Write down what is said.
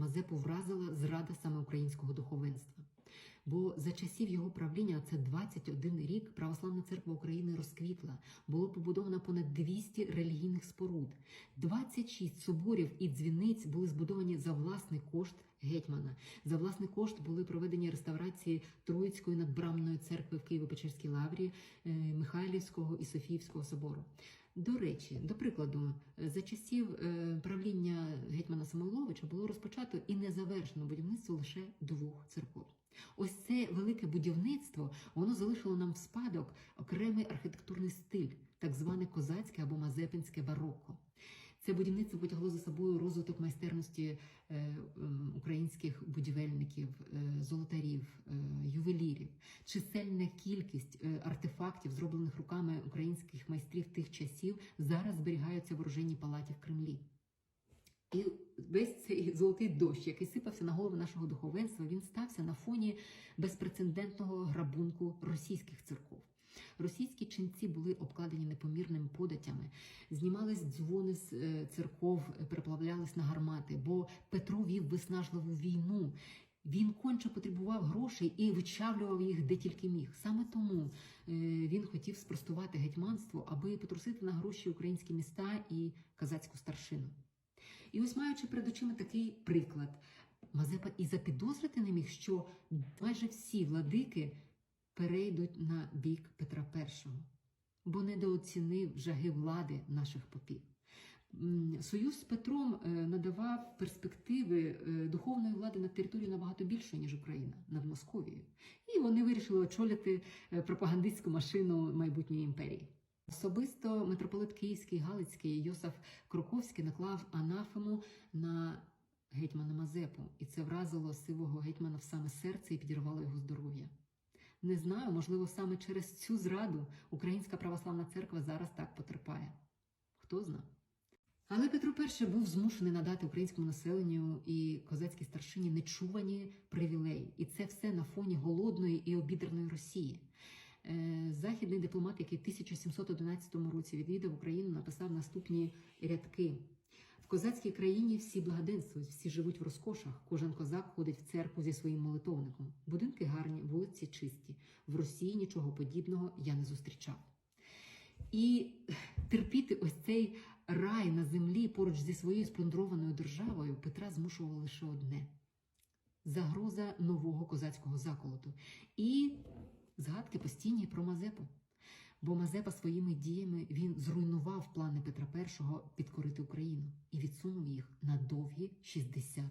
Мазепу вразила зрада саме українського духовенства. Бо за часів його правління, це 21 рік, Православна церква України розквітла. Було побудовано понад 200 релігійних споруд. 26 соборів і дзвіниць були збудовані за власний кошт гетьмана. За власний кошт були проведені реставрації Троїцької надбрамної церкви в Києво-Печерській лаврі, е, Михайлівського і Софіївського собору. До речі, до прикладу, е, за часів е, правління Самойловича було розпочато і не завершено будівництво лише двох церков. Ось це велике будівництво воно залишило нам в спадок окремий архітектурний стиль, так зване козацьке або мазепинське барокко. Це будівництво потягло за собою розвиток майстерності е, українських будівельників, е, золотарів, е, ювелірів, чисельна кількість артефактів, зроблених руками українських майстрів тих часів, зараз зберігаються в оружейній палаті в Кремлі. І весь цей золотий дощ, який сипався на голови нашого духовенства, він стався на фоні безпрецедентного грабунку російських церков. Російські ченці були обкладені непомірними податями, знімались дзвони з е, церков, переплавлялись на гармати, бо Петро вів виснажливу війну. Він конче потребував грошей і вичавлював їх де тільки міг. Саме тому е, він хотів спростувати гетьманство, аби потрусити на гроші українські міста і казацьку старшину. І ось маючи перед очима такий приклад, Мазепа і запідозрити не міг, що майже всі владики перейдуть на бік Петра І, бо недооцінив жаги влади наших попів. Союз з Петром е, надавав перспективи е, духовної влади над територією набагато більшої, ніж Україна, над Московією. І вони вирішили очолити е, пропагандистську машину майбутньої імперії. Особисто митрополит Київський Галицький Йосиф Кроковський наклав анафему на гетьмана Мазепу, і це вразило сивого гетьмана в саме серце і підірвало його здоров'я. Не знаю, можливо, саме через цю зраду Українська православна церква зараз так потерпає. Хто зна? Але Петро І був змушений надати українському населенню і козацькій старшині нечувані привілеї. І це все на фоні голодної і обідраної Росії. Е, Західний дипломат, який в 1711 році відвідав Україну, написав наступні рядки. В козацькій країні всі благоденствують, всі живуть в розкошах. Кожен козак ходить в церкву зі своїм молитовником. Будинки гарні, вулиці чисті. В Росії нічого подібного я не зустрічав. І терпіти ось цей рай на землі поруч зі своєю сплюндрованою державою Петра змушувало лише одне загроза нового козацького заколоту і згадки постійні про Мазепу. Бо Мазепа своїми діями він зруйнував плани Петра І підкорити Україну і відсунув їх на довгі 60